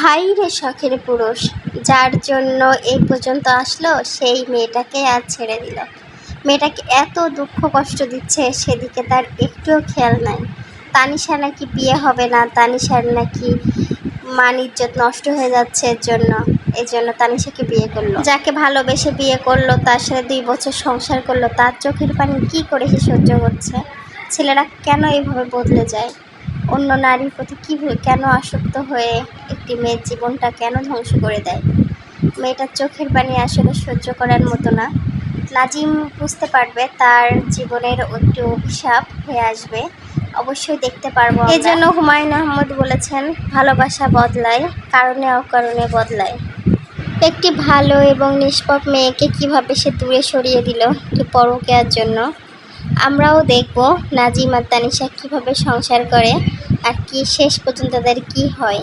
High রে শখের পুরুষ, যার জন্য এই পর্যন্ত আসলো, সেই মেয়েটাকে আর ছেড়ে দিল। মেয়েটাকে এত দুঃখ কষ্ট দিচ্ছে, সেদিকে তার একটুও খেয়াল নাই। তানিশা নাকি বিয়ে হবে না, তানিশার নাকি মান ইজ্জত নষ্ট হয়ে যাচ্ছে এর জন্য। এই জন্য তানিশাকে বিয়ে করল। যাকে ভালোবেসে বিয়ে করল, তার সাথে দুই বছর সংসার করল, তার চোখের পানি কি করে সে সহ্য করছে? ছেলেরা কেন এইভাবে বদলে যায়? অন্য নারীর প্রতি কী কেন আসক্ত হয়ে একটি মেয়ের জীবনটা কেন ধ্বংস করে দেয়? মেয়েটার চোখের পানি আসলে সহ্য করার মতো না। নাজিম বুঝতে পারবে তার জীবনের একটি অভিশাপ হয়ে আসবে। অবশ্যই দেখতে পারব এই জন্য হুমায়ুন আহমদ বলেছেন, ভালোবাসা বদলায়, কারণে অকারণে বদলায়। একটি ভালো এবং নিষ্পাপ মেয়েকে কীভাবে সে দূরে সরিয়ে দিল, একটি পরকেয়ার জন্য। আমরাও দেখব নাজিম আর তানিশা কীভাবে সংসার করে আর কি শেষ পর্যন্ত তাদের কী হয়।